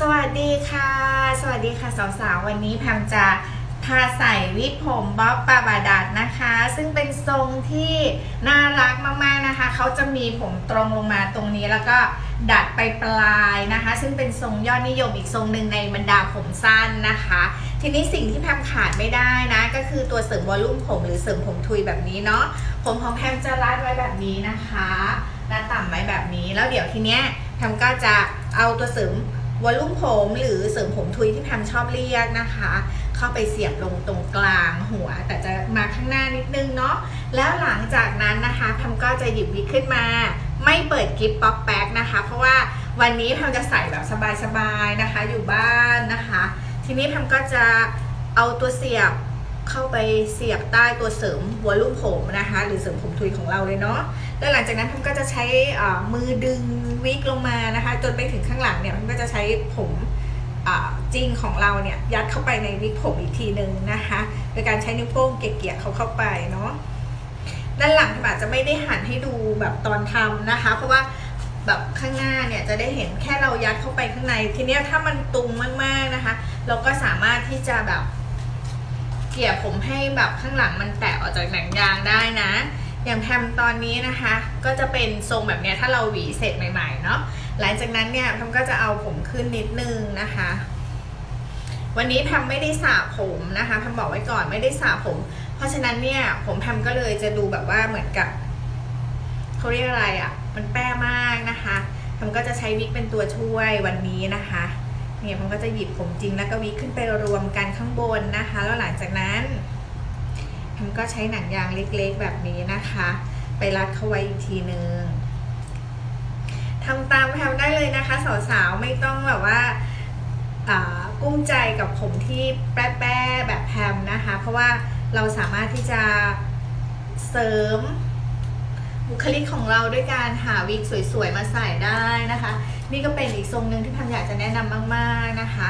สวัสดีค่ะ สวัสดีค่ะสาวๆ วันนี้แพมจะพาใส่วิกผมบ๊อบปาบาดัดนะคะ ซึ่งเป็นทรงที่น่ารักมากๆนะคะ เขาจะมีผมตรงลงมาตรงนี้แล้วก็ดัดไปปลายนะคะ ซึ่งเป็นทรงยอดนิยมอีกทรงหนึ่งในบรรดาผมสั้นนะคะ ทีนี้สิ่งที่แพมขาดไม่ได้นะ ก็คือตัวเสริมวอลลุ่มผมหรือเสริมผมทุยแบบนี้เนาะผมของแพมจะรัดไว้แบบนี้นะคะรัดต่ำไว้แบบนี้แล้วเดี๋ยวทีเนี้ยแพมก็จะเอาตัวเสริม วอลลุ่มผมหรือเสริมผมทุยที่แพมชอบเรียกนะคะ เข้าไปเสียบลงตรงกลางหัว แต่จะมาข้างหน้านิดนึงเนาะแล้วหลังจากนั้นนะคะแพมก็จะหยิบวิกขึ้นมา ไม่เปิดกิฟป๊อกแป๊กนะคะ เพราะว่าวันนี้แพมจะใส่แบบสบายๆนะคะ อยู่บ้านนะคะ ทีนี้แพมก็จะเอาตัวเสียบ เข้าไปเสียบใต้ตัวเสริมวอลลุ่มผมนะคะ หรือเสริมผมทุยของเราเลยเนาะแล้วหลังจากนั้นผมก็จะใช้มือดึงวิกลงมานะคะ จนไปถึงข้างหลังเนี่ยผมก็จะใช้ผมจริงของเราเนี่ยยัดเข้าไปในวิกผมอีกทีหนึ่งนะคะโดยการใช้นิ้วโป้งเกี่ยๆเขาเข้าไปเนาะด้านหลังผมอาจจะไม่ได้หันให้ดูแบบตอนทำนะคะ เพราะว่าแบบข้างหน้าเนี่ยจะได้เห็นแค่เรายัดเข้าไปข้างใน ทีนี้ถ้ามันตุงมากๆนะคะ เราก็สามารถที่จะแบบ เกี่ยผมให้แบบข้างหลังมันแตกออกจากหนังยางได้นะ อย่างแพมตอนนี้นะคะ ก็จะเป็นทรงแบบนี้ถ้าเราหวีเสร็จใหม่ๆเนาะหลังจากนั้นเนี่ยแพมก็จะเอาผมขึ้นนิดนึงนะคะ วันนี้แพมไม่ได้สระผมนะคะแพมบอกไว้ก่อนไม่ได้สระผม เพราะฉะนั้นเนี่ยผมแพมก็เลยจะดูแบบว่าเหมือนกับเขาเรียกอะไรอะ่ะ มันแป้มากนะคะแพมก็จะใช้วิกเป็นตัวช่วยวันนี้นะคะ เนี่ยผมก็จะหยิบผมจริงแล้วก็วิขึ้นไปรวมกันข้างบนนะคะ แล้วหลังจากนั้นผมก็ใช้หนังยางเล็กๆแบบนี้นะคะ ไปรัดเข้าไว้อีกทีนึงทำตามแพมได้เลยนะคะสาวๆไม่ต้องแบบว่าอ่ากุ้มใจกับผมที่แป้ๆแบบแพมนะคะ เพราะว่าเราสามารถที่จะเสริม บุคลิกของเราด้วยการหาวิกสวยๆมาใส่ได้นะคะ นี่ก็เป็นอีกทรงหนึ่งที่พันอยากจะแนะนำมากๆนะคะ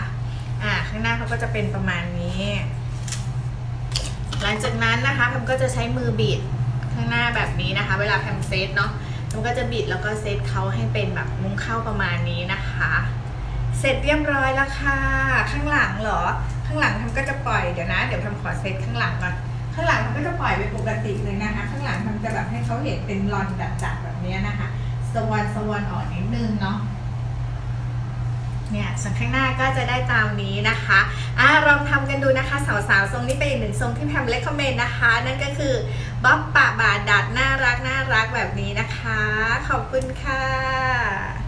อ่าข้างหน้าเขาก็จะเป็นประมาณนี้ หลังจากนั้นนะคะพัมก็จะใช้มือบิดข้างหน้าแบบนี้นะคะ เวลาแพมเซตเนาะพัมก็จะบิดแล้วก็เซตเขาให้เป็นแบบมุ้งเข้าประมาณนี้นะคะ เสร็จเรียบร้อยแล้วค่ะ ข้างหลังเหรอ ข้างหลังพัมก็จะปล่อยเดี๋ยวนะ เดี๋ยวพัมขอเซตข้างหลังก่อน ข้างหลังพัมก็จะปล่อยไปปกติเลยนะคะ ข้างหลังันจะแบบให้เขาเห็นเป็นรอนจัดๆแบบนี้นะคะสวนสวนอ่อนนิดนึงเนาะเนี่ยส่วนข้างหน้าก็จะได้ตามนี้นะคะอ่าลองทำกันดูนะคะสาวๆทรงนี้เป็นอีกหนึ่งทรงที่แพมเลคคอมเมนต์นะคะ นั่นก็คือบ๊อบปะบาดัดน่ารักน่ารักแบบนี้นะคะ ขอบคุณค่ะ